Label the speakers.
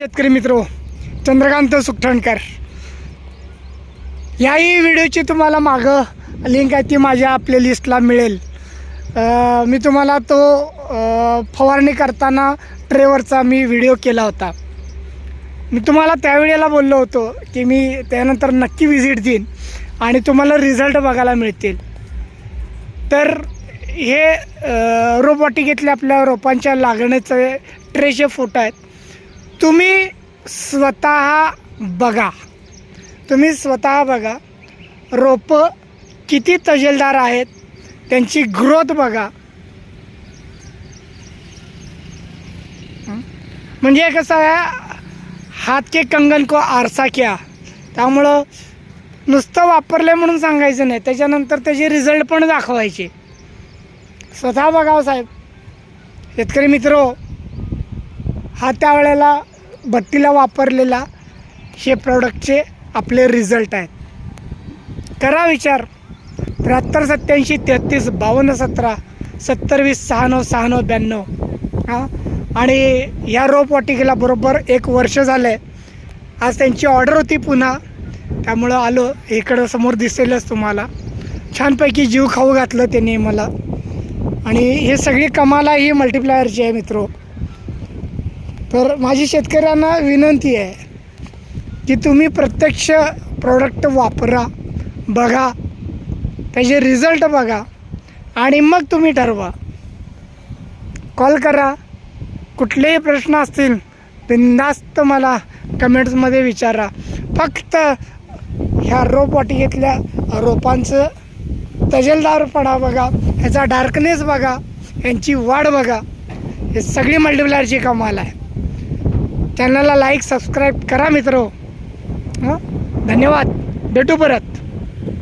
Speaker 1: शेतकरी मित्रो चंद्रकांत सुकठणकर. याही व्हिडिओची तुम्हाला मागं लिंक आहे ती माझ्या आपल्या लिस्टला मिळेल. मी तुम्हाला तो फवारणी करताना ट्रेवरचा मी व्हिडिओ केला होता. मी तुम्हाला त्यावेळेला बोललो होतो की मी त्यानंतर नक्की व्हिजिट देईन आणि तुम्हाला रिझल्ट बघायला मिळतील. तर हे रोपवाटिकेतल्या आपल्या रोपांच्या लागण्याचे ट्रेचे फोटो आहेत. तुम्ही स्वतः बघा. तुम्ही स्वतः बघा. रोपं किती तजेलदार आहेत त्यांची ग्रोथ बघा. म्हणजे कसं आहे हात के कंगन को आरसा क्या? त्यामुळं नुसतं वापरलं म्हणून सांगायचं नाही. त्याच्यानंतर त्याचे रिझल्ट पण दाखवायचे. स्वतः बघावं हो साहेब. शेतकरी मित्र हो. हा त्यावेळेला बत्तीला वापरलेला हे प्रॉडक्टचे आपले रिझल्ट आहेत. करा विचार. त्र्याहत्तर सत्याऐंशी तेहतीस बावन्न सतरा सत्तर वीस सहा नऊ ब्याण्णव. हां? आणि या रोपवाटिकेला बरोबर एक वर्ष झालं आहे आज त्यांची ऑर्डर होती पुन्हा. त्यामुळं आलो. इकडं समोर दिसेलच तुम्हाला. छानपैकी जीव खाऊ घातलं त्यांनी मला. आणि हे सगळी कमाला ही मल्टिप्लायरची आहे मित्रो. तर माझी शेतकऱ्यांना विनंती आहे की तुम्ही प्रत्यक्ष प्रोडक्ट वापरा बघा त्याचे रिझल्ट बघा आणि मग तुम्ही ठरवा. कॉल करा. कुठलेही प्रश्न असतील बिंदास्त मला कमेंट्समध्ये विचारा. फक्त ह्या रोपवाटिकेतल्या रोपांचं तजेलदारपणा बघा ह्याचा डार्कनेस बघा यांची वाढ बघा. हे सगळी मल्टिप्लायरची कमाल आहे. चॅनलला लाईक सबस्क्राईब करा मित्र. हां? धन्यवाद. भेटू परत.